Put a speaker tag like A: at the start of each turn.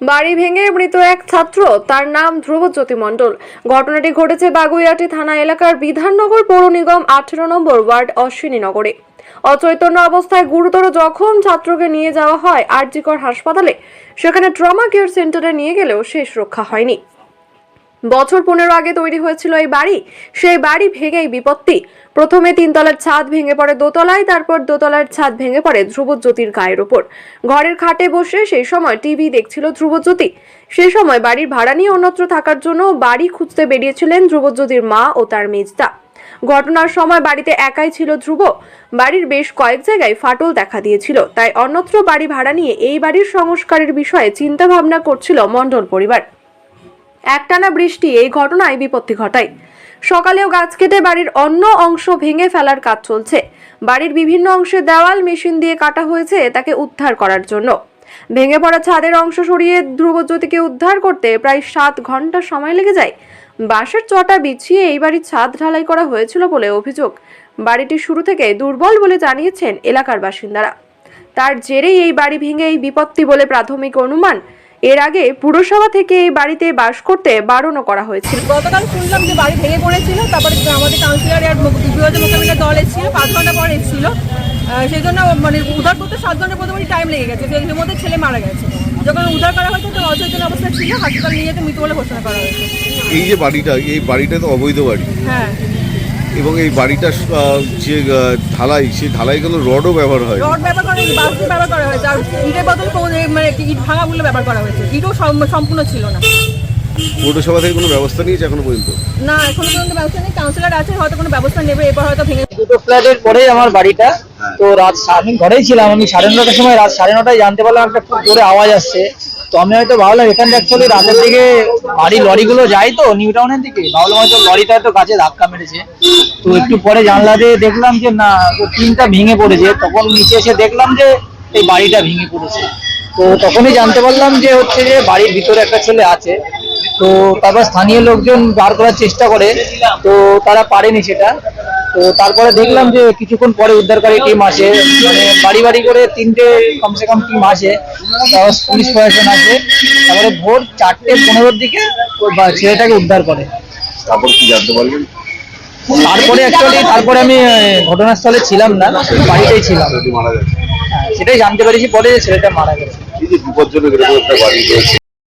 A: বাড়ি ভেঙে মৃত এক ছাত্র, তার নাম ধ্রুবজ্যোতি মণ্ডল। ঘটনাটি ঘটেছে বাগুইয়াটি থানা এলাকার বিধাননগর পৌর নিগম আঠেরো নম্বর ওয়ার্ড অশ্বিনী নগরে। অচৈতন্য অবস্থায় গুরুতর জখম ছাত্রকে নিয়ে যাওয়া হয় আরজিকর হাসপাতালে। সেখানে ট্রমা কেয়ার সেন্টারে নিয়ে গেলেও শেষ রক্ষা হয়নি। বছর পনেরো আগে তৈরি হয়েছিল এই বাড়ি। সেই বাড়ি ভেঙেই বিপত্তি। প্রথমে তিনতলার ছাদ ভেঙে পড়ে দোতলায়, তারপর দোতলার ছাদ ভেঙে পড়ে ধ্রুবজ্যোতির গায়ের ওপর। ঘরের খাটে বসে সেই সময় টিভি দেখছিল ধ্রুবজ্যোতি। সেই সময় বাড়ির ভাড়া নিয়ে অন্যত্র থাকার জন্য বাড়ি খুঁজতে বেরিয়েছিলেন ধ্রুবজ্যোতির মা ও তার মেজদা। ঘটনার সময় বাড়িতে একাই ছিল ধ্রুব। বাড়ির বেশ কয়েক জায়গায় ফাটল দেখা দিয়েছিল। তাই অন্যত্র বাড়ি ভাড়া নিয়ে এই বাড়ির সংস্কারের বিষয়ে চিন্তা ভাবনা করছিল মণ্ডল পরিবার। একটানা বৃষ্টি এই ঘটনায় বিপত্তি ঘটায়। সকালেও গাছ কেটে বাড়ির অন্য অংশ ভেঙে ফেলার কাজ চলছে। বাড়ির বিভিন্ন অংশে দেওয়াল, মেশিন দিয়ে কাটা হয়েছে তাকে উদ্ধার করার জন্য। ভেঙে পড়া ছাদের অংশ সরিয়ে ধ্রুবজ্যোতিকে উদ্ধার করতে প্রায় সাত ঘণ্টা সময় লেগে যায়। বাঁশের চটা বিছিয়ে এই বাড়ির ছাদ ঢালাই করা হয়েছিল বলে অভিযোগ। বাড়িটি শুরু থেকে দুর্বল বলে জানিয়েছেন এলাকার বাসিন্দারা। তার জেরেই এই বাড়ি ভেঙে এই বিপত্তি বলে প্রাথমিক অনুমান এর আগে পুরসভা থেকে এই বাড়িতে বাস করতে বারণও করা হয়েছিল।
B: গতকাল শুনলাম যে বাড়ি ভেঙে পড়েছিল তারপরে আমাদের কাউন্সিলর আর বিরোধী মোকাবিলার দল এসেছিল পাঁচ ঘণ্টা পর এসেছিল। সেই জন্য মানে উদ্ধার করতে সাত ঘণ্টা প্রথমে টাইম লেগে গেছে সেই মধ্যে ছেলে মারা গেছে। যখন উদ্ধার করা হয়েছে তো অচেতন অবস্থা ছিল হাসপাতাল নিয়ে যেতে মৃত বলে ঘোষণা করা হয়েছে।
C: এই যে বাড়িটা এই বাড়িটা তো অবৈধ বাড়ি।
B: হ্যাঁ।
C: এবং এই বাড়িটা যে ঢালাই সেই ঢালাই কোনো রডও ব্যবহার হয়।
B: রড ব্যবহার করা হয়েছে বাউন্স ব্যবহার করা হয়েছে। আর ইটের বদল কোনো- মানে ইট ভাঙাগুলো ব্যবহার করা হয়েছে। ইটও সম্পূর্ণ ছিল না।
C: পৌরসভা থেকে কোনো ব্যবস্থা নিয়েছে এখনও পর্যন্ত?
B: না এখনও পর্যন্ত ব্যবস্থা নেই। কাউন্সিলর আছে হয়তো কোনো ব্যবস্থা নেবে এরপর হয়তো ভেঙে
D: দুটো ফ্ল্যাটের পরেই আমার বাড়িটা। তো রাত আমি ঘরেই ছিলাম আমি সাড়ে নটার সময় রাত সাড়ে নটায় জানতে পারলাম একটা খুব জোরে আওয়াজ আসছে। তো আমি হয়তো ভাবলাম এখানটা অ্যাকচুয়ালি রাতের দিকে বাড়ি লরিগুলো যায় তো নিউ টাউনের দিকে। ভাবলাম হয়তো লরিটা হয়তো গাছে ধাক্কা মেরেছে। তো একটু পরে জানলা দিয়ে দেখলাম যে না টিনটা ভেঙে পড়েছে। তখন নিচে এসে দেখলাম যে এই বাড়িটা ভেঙে পড়েছে। তো তখনই জানতে পারলাম যে হচ্ছে যে বাড়ির ভিতরে একটা ছেলে আছে। তো তারপর স্থানীয় লোকজন বার করার চেষ্টা করে। তো তারা পারেনি সেটা। তো তারপরে দেখলাম যে কিছুক্ষণ পরে উদ্ধারকারী টিম আসে। মানে বাড়ি বাড়ি করে তিনটে কমসে কম টিম আসে। তারপর পুলিশ প্রশাসন আসে। তারপরে ভোর চারটে পনেরোর দিকে ছেলেটাকে উদ্ধার করে।
C: তারপর কি জানতে পারবেন
D: তারপরে অ্যাকচুয়ালি তারপরে আমি ঘটনাস্থলে ছিলাম না বাড়িতেই ছিলাম। হ্যাঁ, সেটাই জানতে পেরেছি পরে যে ছেলেটা মারা গেছে।
C: বিপজ্জনক একটা বাড়ি রয়েছে।